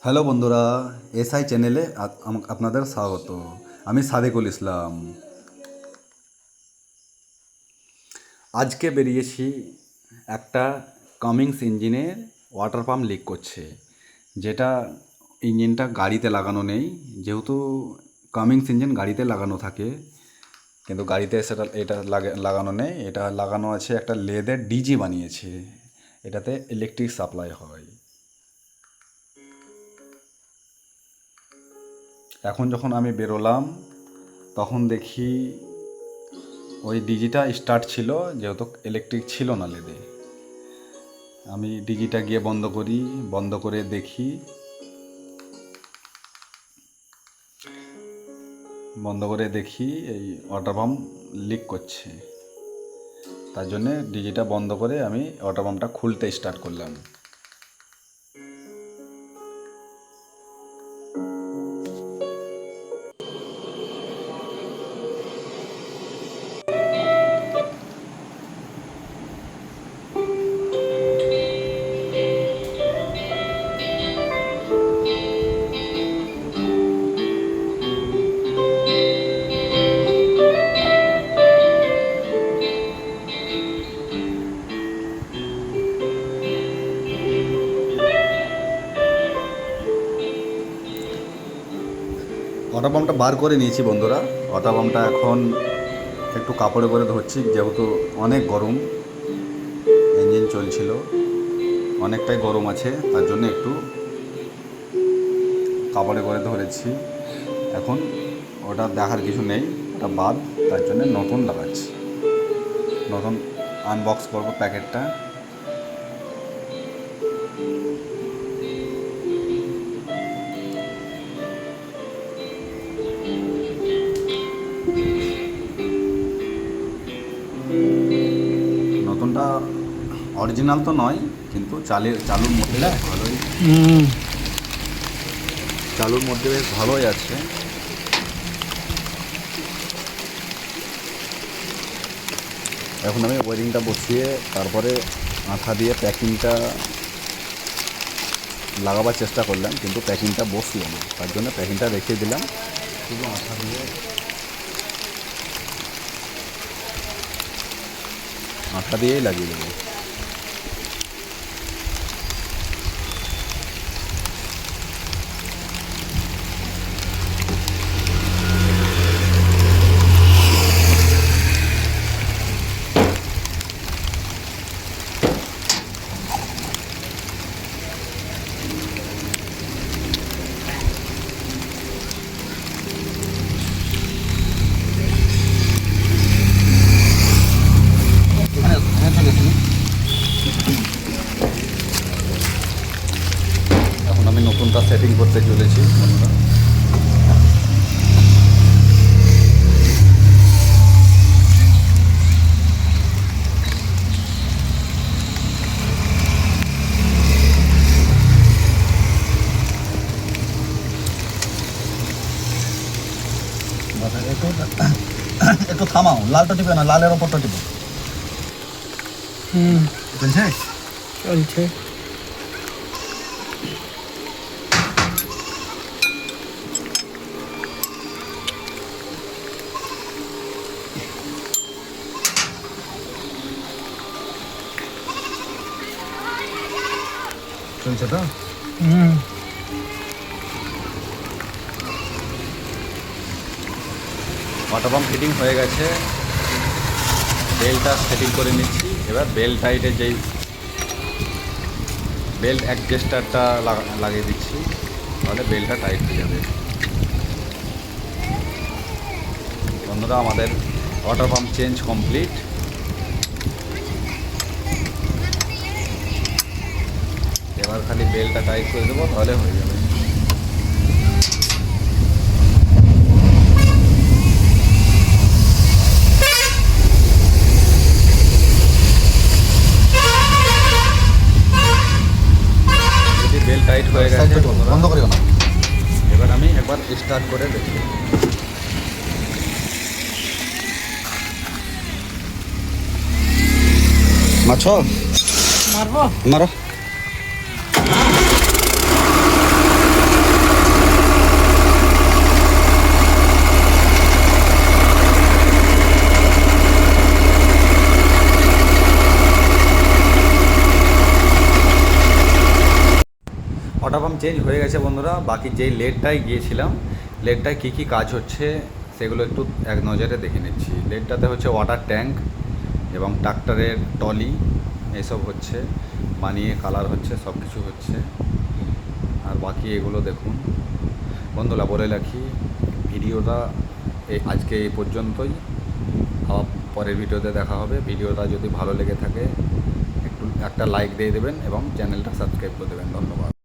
Hello বন্ধুরা, SI চ্যানেলে আপনাদের স্বাগত। আমি সাদেকুল ইসলাম। আজকে বেরিয়েছি একটা কামিংস ইঞ্জিনের ওয়াটার পাম্প লিক করছে। যেটা ইঞ্জিনটা গাড়িতে লাগানো নেই। যেহেতু কামিংস ইঞ্জিন গাড়িতে লাগানো থাকে, কিন্তু গাড়িতে সেটা, এটা লাগা- লাগানো নেই। এটা লাগানো আছে একটা লেদের ডিজি বানিয়েছে। এটাতে ইলেকট্রিক সাপ্লাই হয়। এখন যখন আমি বেরোলাম, তখন দেখি ওই ডিজিটা স্টার্ট ছিল, যেহেতু ইলেকট্রিক ছিল না লেদে আমি ডিজিটা গিয়ে বন্ধ করি, বন্ধ করে দেখি, বন্ধ করে দেখি এই ওয়াটার পাম্প লিক করছে। তার জন্যে ডিজিটা বন্ধ করে আমি ওয়াটার পাম্পটা খুলতে স্টার্ট করলাম। ওয়াটার পাম্পটা বার করে নিয়েছি বন্ধুরা। ওয়াটার পাম্পটা এখন একটু কাপড়ে করে ধরছি, যেহেতু অনেক গরম ইঞ্জিন চলছিল, অনেকটাই গরম আছে, তার জন্য একটু কাপড়ে করে ধরেছি। এখন ওটা দেখার কিছু নেই, ওটা বাদ, তার জন্য নতুন লাগাচ্ছি। নতুন আনবক্স করব প্যাকেটটা। অরিজিনাল তো নয় কিন্তু চালের চালুর মধ্যে ভালোই চালুর মধ্যে বেশ ভালোই আছে। এখন আমি ওয়ারিংটা বসিয়ে তারপরে আঠা দিয়ে প্যাকিংটা লাগাবার চেষ্টা করলাম কিন্তু প্যাকিংটা বসল না। তার জন্য প্যাকিংটা রেখে দিলাম। শুধু আঠা দিয়ে আঠা দিয়েই লাগিয়ে দেবো। সেটিং করতে চলেছি। বন্ধুরা একটু থামাও লালটা টিপে না লালের ওপরটা টিপো। হুম। চলছে? চলছে। চলছে তো? হুম। ওয়াটার পাম্প ফিটিং হয়ে গেছে। বেলটা সেটিং করে নিচ্ছি। এবার বেল টাইটে যেই বেল্ট অ্যাডজাস্টারটা লাগিয়ে দিচ্ছি তাহলে বেলটা টাইট হয়ে যাবে। বন্ধুরা আমাদের ওয়াটার পাম্প চেঞ্জ কমপ্লিট এবার খালি বেলটা টাইট করে দেবো তাহলে হয়ে যাবে। যদি বেল টাইট হয়ে গেছে সাইডে টিপো, বন্ধুরা, বন্ধ করিও না। এবার আমি একবার স্টার্ট করে দেখি। মাছ মারবো। মারো। চেঞ্জ হয়ে গেছে বন্ধুরা। বাকি যেই লেটটায় গিয়েছিলাম লেটটায় কী কী কাজ হচ্ছে সেগুলো একটু এক নজরে দেখে নিচ্ছি। লেটটাতে হচ্ছে ওয়াটার ট্যাঙ্ক এবং ট্রাক্টরের টলি এসব হচ্ছে, বানিয়ে কালার হচ্ছে সব কিছু হচ্ছে। আর বাকি এগুলো দেখুন। বন্ধুরা, বলে রাখি, ভিডিওটা এই আজকে এই পর্যন্তই। আবার পরের ভিডিওতে দেখা হবে। ভিডিওটা যদি ভালো লেগে থাকে, একটু একটা লাইক দিয়ে দেবেন এবং চ্যানেলটা সাবস্ক্রাইব করে দেবেন। ধন্যবাদ।